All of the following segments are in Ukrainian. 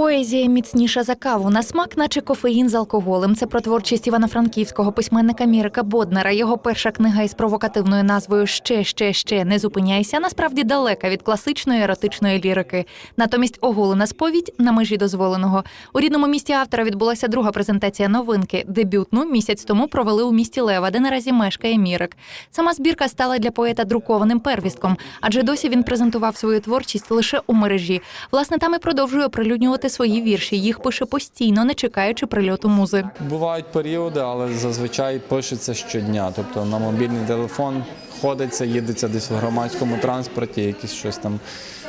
Поезія міцніша за каву на смак, наче кофеїн з алкоголем. Це про творчість івано-франківського письменника Мірика Боднера. Його перша книга із провокативною назвою Ще, ще, ще не зупиняйся. Насправді далека від класичної еротичної лірики. Натомість оголена сповідь на межі дозволеного. У рідному місті автора відбулася друга презентація новинки. Дебютну місяць тому провели у місті Лева, де наразі мешкає Мірик. Сама збірка стала для поета друкованим первістком, адже досі він презентував свою творчість лише у мережі. Власне, там і продовжує оприлюднювати свої вірші. Їх пише постійно, не чекаючи прильоту музи. Бувають періоди, але зазвичай пишеться щодня. Тобто на мобільний телефон ходиться, їдеться десь в громадському транспорті, якісь щось там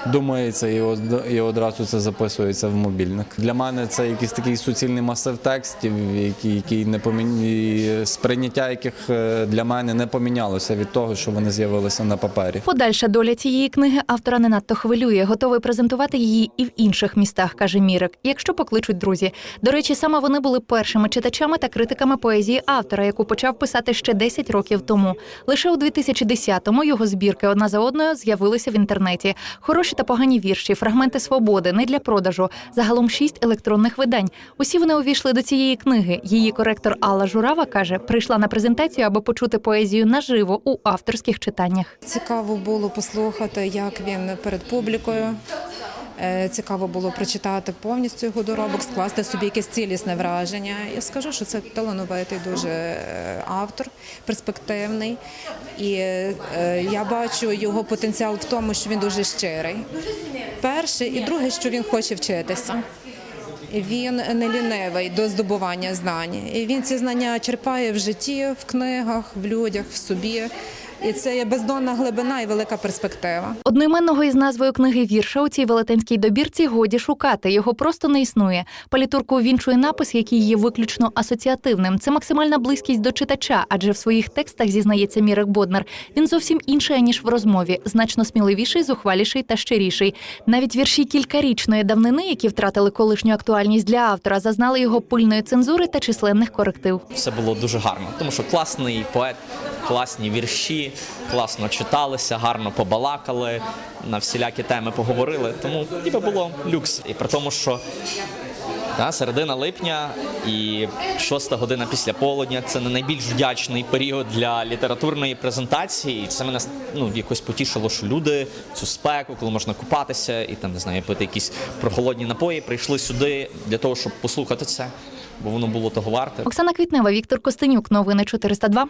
думається і, од- і одразу це записується в мобільник. Для мене це якийсь такий суцільний масив текстів, який, який не помі... сприйняття яких е, для мене не помінялося від того, що вони з'явилися на папері. Подальша доля цієї книги автора не надто хвилює, готовий презентувати її і в інших містах, каже Мірик, якщо покличуть друзі. До речі, саме вони були першими читачами та критиками поезії автора, яку почав писати ще 10 років тому. Лише у 2010-му його збірки одна за одною з'явилися в інтернеті. Хороші та погані вірші, фрагменти свободи, не для продажу. Загалом шість електронних видань. Усі вони увійшли до цієї книги. Її коректор Алла Журава каже, прийшла на презентацію, аби почути поезію наживо у авторських читаннях. Цікаво було послухати, як він перед публікою. Е, Цікаво було прочитати повністю його доробок, скласти собі якесь цілісне враження. Я скажу, що це талановитий дуже е, автор, перспективний. І е, я бачу його потенціал в тому, що він дуже щирий. Перше, і друге, що він хоче вчитися. Він не лінивий до здобування знань. І він ці знання черпає в житті, в книгах, в людях, в собі. І це є бездонна глибина і велика перспектива. Одноіменного із назвою книги вірша у цій велетенській добірці годі шукати. Його просто не існує. Палітурку увінчує напис, який є виключно асоціативним. Це максимальна близькість до читача, адже в своїх текстах зізнається Мірик Боднер. Він зовсім інший ніж в розмові, значно сміливіший, зухваліший та щиріший. Навіть вірші кількарічної давнини, які втратили колишню актуальність для автора, зазнали його пильної цензури та численних коректив. все було дуже гарно, тому що класний поет, класні вірші, класно читалися, гарно побалакали, на всілякі теми поговорили. Тому ніби було люкс. І при тому, що та, середина липня і шоста година після полудня це не найбільш вдячний період для літературної презентації. І це мене ну, якось потішило, що люди цю спеку, коли можна купатися і там не знаю, пити якісь прохолодні напої, прийшли сюди для того, щоб послухати це, бо воно було того варте. Оксана Квітнева, Віктор Костенюк. Новини 402.